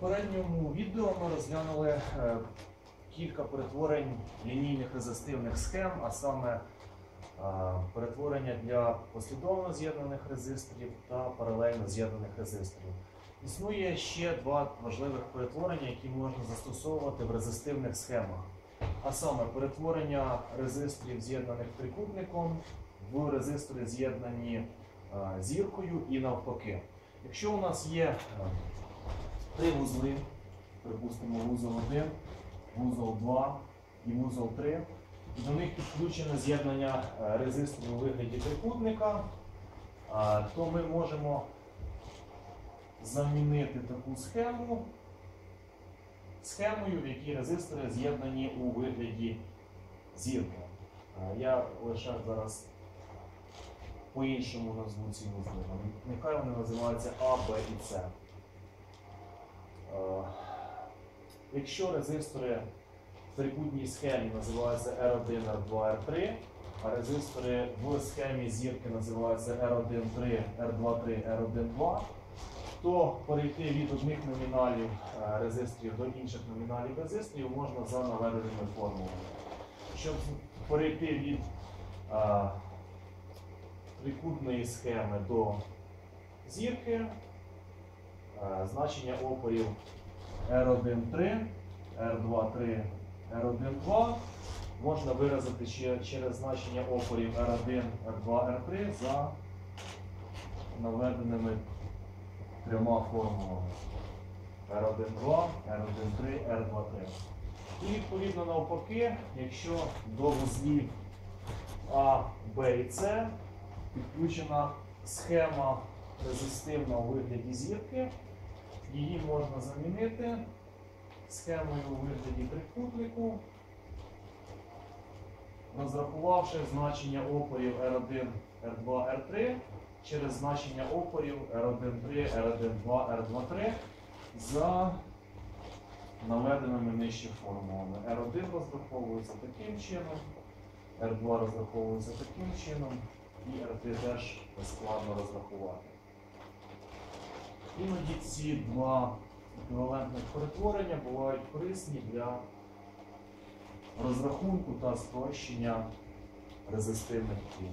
попередньому відео ми розглянули е, кілька перетворень лінійних резистивних схем, а саме е, перетворення для послідовно з'єднаних резисторів та паралельно з'єднаних резисторів. Існує ще два важливих перетворення, які можна застосовувати в резистивних схемах. А саме перетворення резисторів, з'єднаних трикутником, в резистори, з'єднані е, зіркою і навпаки. Якщо у нас є три вузли, припустимо, вузол 1, вузол 2 і вузол 3, і до них підключене з'єднання е, резисторів у вигляді трикутника, то ми можемо замінити таку схему схемою, в якій резистори з'єднані у вигляді зірки. Е, Я лише зараз по-іншому назву ці вузли. Нехай вони називаються А, Б і С. Якщо резистори в трикутній схемі називаються R1, R2, R3, а резистори в схемі зірки називаються R1, 3, R2, 3, R1, 2, то перейти від одних номіналів е, резисторів до інших номіналів резисторів можна за наведеними формулами. Щоб перейти від е, трикутної схеми до зірки, е, значення опорів R1, 3, R2, 3, R1, 2 можна виразити ще через значення опорів R1, R2, R3 за наведеними трьома формулами R1, 2, R1, 3, R2, 3. І відповідно навпаки, якщо до вузлів А, Б і С підключена схема резистивна у вигляді зірки, її можна замінити схемою у вигляді трикутнику, розрахувавши значення опорів R1, R2, R3 через значення опорів R1, 3, R1, 2, R2, 3 за наведеними нижче формулами. R1 розраховується таким чином, R2 розраховується таким чином, і R3 теж складно розрахувати. Іноді ці два еквівалентних перетворення бувають корисні для розрахунку та спрощення резистивних тіл.